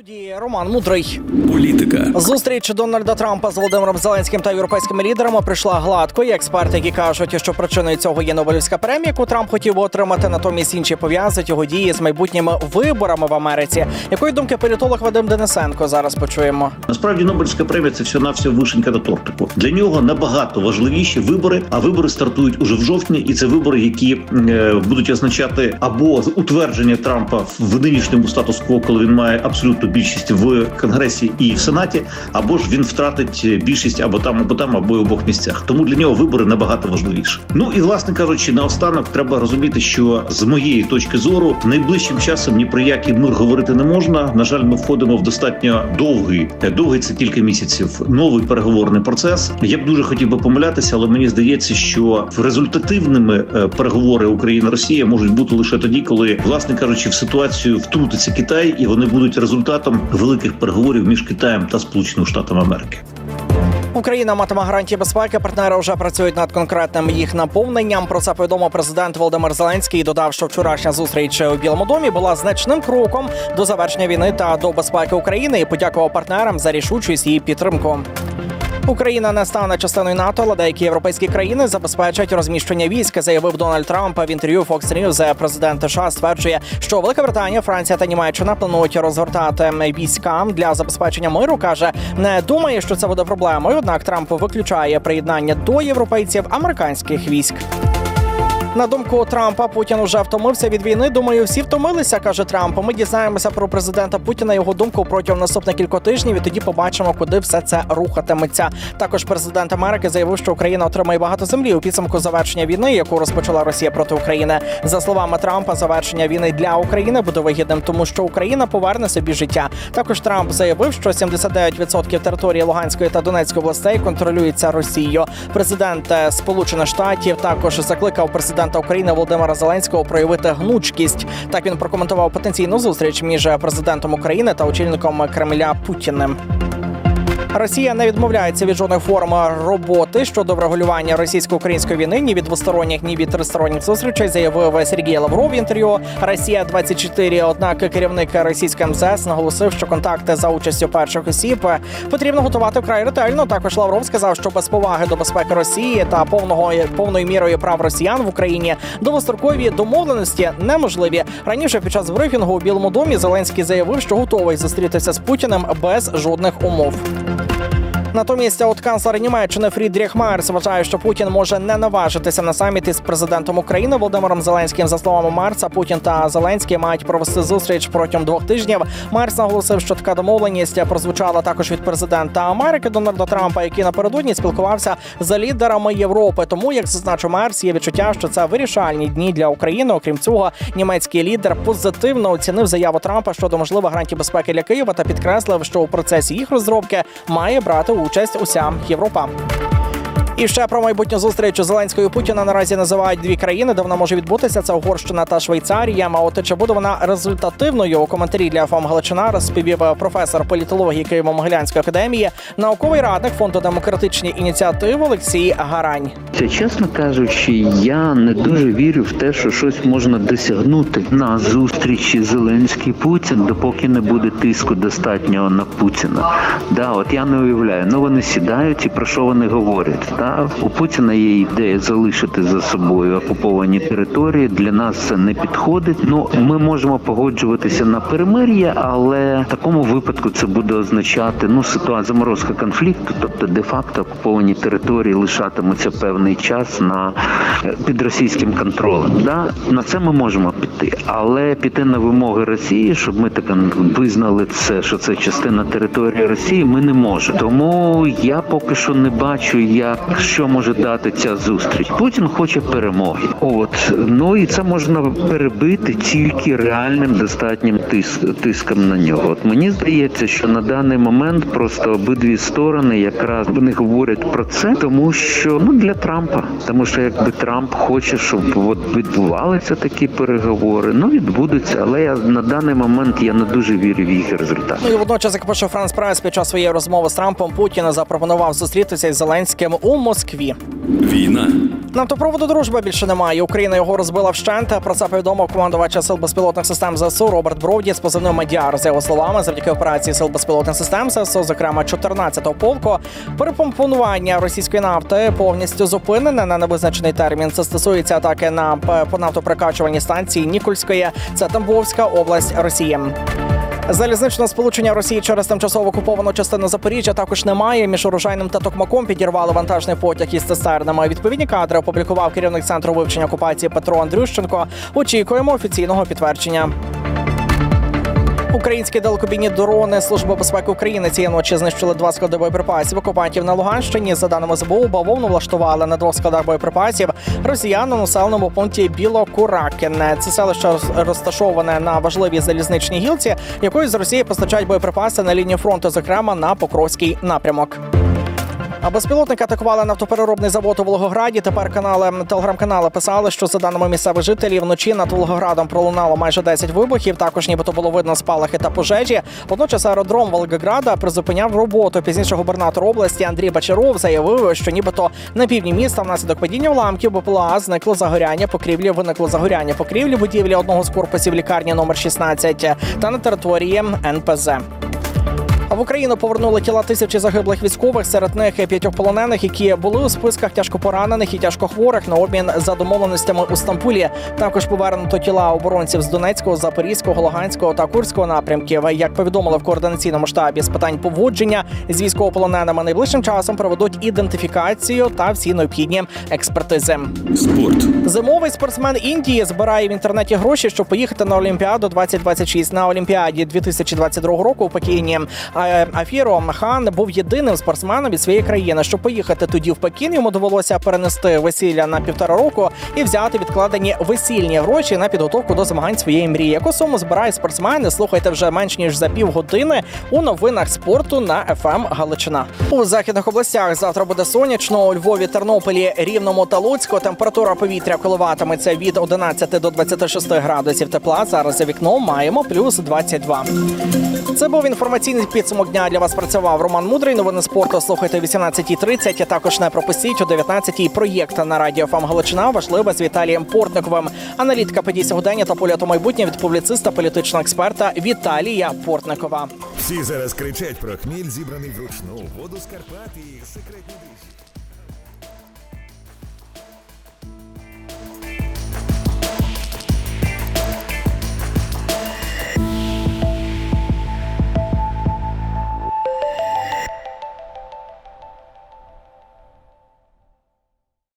Студії Роман Мудрий. Політика, Зустріч Дональда Трампа з Володимиром Зеленським та європейськими лідерами прийшла гладко. Є експерти, які кажуть, що причиною цього є Нобелівська премія, яку Трамп хотів би отримати. Натомість інші пов'язують його дії з майбутніми виборами в Америці. Якої думки політолог Вадим Денисенко зараз почуємо? Насправді Нобелівська премія це все на все вишенька на тортику. Для нього набагато важливіші вибори. А вибори стартують уже в жовтні, і це вибори, які е, будуть означати або утвердження Трампа в нинішньому статус-кво, коли він має абсолютну більшість в конгресі і в сенаті, або ж він втратить більшість або там, або там, або в обох місцях. Тому для нього вибори набагато важливіше. Ну і власне кажучи, наостанок треба розуміти, що з моєї точки зору найближчим часом ні про який мир говорити не можна. На жаль, ми входимо в достатньо довгий, довгий це кілька місяців. Новий переговорний процес. Я б дуже хотів би помилятися, але мені здається, що результативними е, переговори Україна Росія можуть бути лише тоді, коли, власне кажучи, в ситуацію втрутиться Китай, і вони будуть результатом великих переговорів між Китаєм та Сполученими Штатами Америки. Україна матиме гарантії безпеки. Партнери вже працюють над конкретним їх наповненням. Про це повідомив президент Володимир Зеленський. Додав, що вчорашня зустріч у Білому домі була значним кроком до завершення війни та до безпеки України і подякував партнерам за рішучість і підтримку. Україна не стане частиною НАТО, але деякі європейські країни забезпечать розміщення військ, заявив Дональд Трамп в інтерв'ю Fox News. Президент США стверджує, що Велика Британія, Франція та Німеччина планують розгортати військам для забезпечення миру. каже, не думає, що це буде проблемою. Однак Трамп виключає приєднання до європейців американських військ. На думку Трампа, Путін уже втомився від війни. Думаю, всі втомилися, каже Трамп. Ми дізнаємося про президента Путіна його думку протягом наступних кількох тижнів. І тоді побачимо, куди все це рухатиметься. Також президент Америки заявив, що Україна отримає багато землі у підсумку завершення війни, яку розпочала Росія проти України. За словами Трампа, завершення війни для України буде вигідним, тому що Україна поверне собі життя. Також Трамп заявив, що 79% території Луганської та Донецької областей контролюється Росією. Президент е, Сполучених Штатів також закликав президента України Володимира Зеленського проявити гнучкість. Так він прокоментував потенційну зустріч між президентом України та очільником Кремля Путіним. Росія не відмовляється від жодної форми роботи щодо врегулювання російсько-української війни ні від двосторонніх, ні від тристоронніх зустрічей, заявив Сергій Лавров в інтерв'ю. Росія 24 Однак керівник російської МЗС наголосив, що контакти за участю перших осіб потрібно готувати вкрай ретельно. Також Лавров сказав, що без поваги до безпеки Росії та повного повною мірою прав росіян в Україні довгострокові домовленості неможливі. Раніше під час брифінгу у Білому домі Зеленський заявив, що готовий зустрітися з Путіним без жодних умов. Натомість, от канцлер Німеччини Фрідріх Марс вважає, що Путін може не наважитися на саміт із президентом України Володимиром Зеленським. За словами Марса, Путін та Зеленський мають провести зустріч протягом двох тижнів. Марс наголосив, що така домовленість прозвучала також від президента Америки Дональда Трампа, який напередодні спілкувався з лідерами Європи. Тому, як зазначив Марс, є відчуття, що це вирішальні дні для України. Окрім цього, німецький лідер позитивно оцінив заяву Трампа щодо можливих гарантій безпеки для Києва та підкреслив, що у процесі їх розробки має брати участь уся Європа. І ще про майбутню зустріч Зеленського і Путіна наразі називають дві країни, де вона може відбутися. Це Угорщина та Швейцарія. А от чи буде вона результативною у коментарі для ФАМ Галичина розповів професор політології Києво-Могилянської академії, науковий радник фонду демократичні ініціативи Олексій Гарань. Це чесно кажучи, я не дуже вірю в те, що щось можна досягнути на зустрічі Зеленський Путін, допоки не буде тиску достатнього на Путіна. Да, от я не уявляю. Ну вони сідають і про що вони говорять. Да? У Путіна є ідея залишити за собою окуповані території. Для нас це не підходить. Ну ми можемо погоджуватися на перемир'я, але в такому випадку це буде означати ну ситуація заморозка конфлікту, тобто де-факто окуповані території лишатимуться певний час на е, під російським контролем. Да? На це ми можемо піти, але піти на вимоги Росії, щоб ми так визнали це, що це частина території Росії, ми не можемо. Тому я поки що не бачу, як що може дати ця зустріч. Путін хоче перемоги. От ну і це можна перебити тільки реальним достатнім тиск, тиском на нього. От мені здається, що на даний момент просто обидві сторони якраз вони говорять про це, тому що ну для Трампа, тому що якби Трамп хоче, щоб от відбувалися такі переговори, ну відбудуться, але я на даний момент я не дуже вірю в їх результат. Ну і водночас, як пише Франс Прайс, під час своєї розмови з Трампом Путін запропонував зустрітися із Зеленським у Москві. Війна. Нафтопроводу дружба більше немає. Україна його розбила вщент. Про це повідомив командувача сил безпілотних систем ЗСУ Роберт Бровді з позивним Мадяр. За його словами, завдяки операції сил безпілотних систем ЗСУ, зокрема 14-го полку, перепомпонування російської нафти повністю зупинене на невизначений термін. Це стосується атаки на по нафтопрокачувальній станції Нікольської. Це Тамбовська область Росії. Залізничного сполучення Росії через тимчасово окуповану частину Запоріжжя також немає. Між урожайним та Токмаком підірвали вантажний потяг із цистернами. Відповідні кадри опублікував керівник центру вивчення окупації Петро Андрющенко. Очікуємо офіційного підтвердження. Українські далекобійні дрони Служби безпеки України цієї ночі знищили два склади боєприпасів окупантів на Луганщині. За даними СБУ, бавовну влаштували на двох складах боєприпасів росіян у населеному пункті Білокуракине. Це селище розташоване на важливій залізничній гілці, якою з Росії постачають боєприпаси на лінію фронту, зокрема на Покровський напрямок. А безпілотники атакували нафтопереробний завод у Волгограді. Тепер канали телеграм-канали писали, що за даними місцевих жителів, вночі над Волгоградом пролунало майже 10 вибухів. Також нібито було видно спалахи та пожежі. Водночас аеродром Волгограда призупиняв роботу. Пізніше губернатор області Андрій Бачаров заявив, що нібито на півдні міста внаслідок падіння уламків БПЛА зникло загоряння покрівлі. Виникло загоряння покрівлі будівлі одного з корпусів лікарні номер 16 та на території НПЗ. А в Україну повернули тіла тисячі загиблих військових. Серед них п'ятьох полонених, які були у списках тяжкопоранених і тяжкохворих на обмін за домовленостями у Стамбулі. Також повернуто тіла оборонців з Донецького, Запорізького, Луганського та Курського напрямків. Як повідомили в координаційному штабі з питань поводження з військовополоненими, найближчим часом проведуть ідентифікацію та всі необхідні експертизи. Спорт. Зимовий спортсмен Індії збирає в інтернеті гроші, щоб поїхати на Олімпіаду 2026. На Олімпіаді 2022 року у Пекіні. А- Афіро Хан був єдиним спортсменом від своєї країни. Щоб поїхати тоді в Пекін, йому довелося перенести весілля на півтора року і взяти відкладені весільні гроші на підготовку до змагань своєї мрії. Яку суму збирають спортсмени? Слухайте вже менш ніж за півгодини у новинах спорту на ФМ Галичина. У західних областях завтра буде сонячно. У Львові, Тернополі, Рівному та Луцьку температура повітря коливатиметься від 11 до 26 градусів тепла. Зараз за вікном маємо плюс 22. Це був інформаційний підсумок дня. Для вас працював Роман Мудрий. Новини спорту слухайте о 18.30. А також не пропустіть о 19.00 проєкт на радіо ФАМ Галичина. Важливе з Віталієм Портниковим. Аналітика подій сьогодення та поля майбутнє від публіциста, політичного експерта Віталія Портникова. Всі зараз кричать про хміль, зібраний вручну, воду з Карпати. секретні.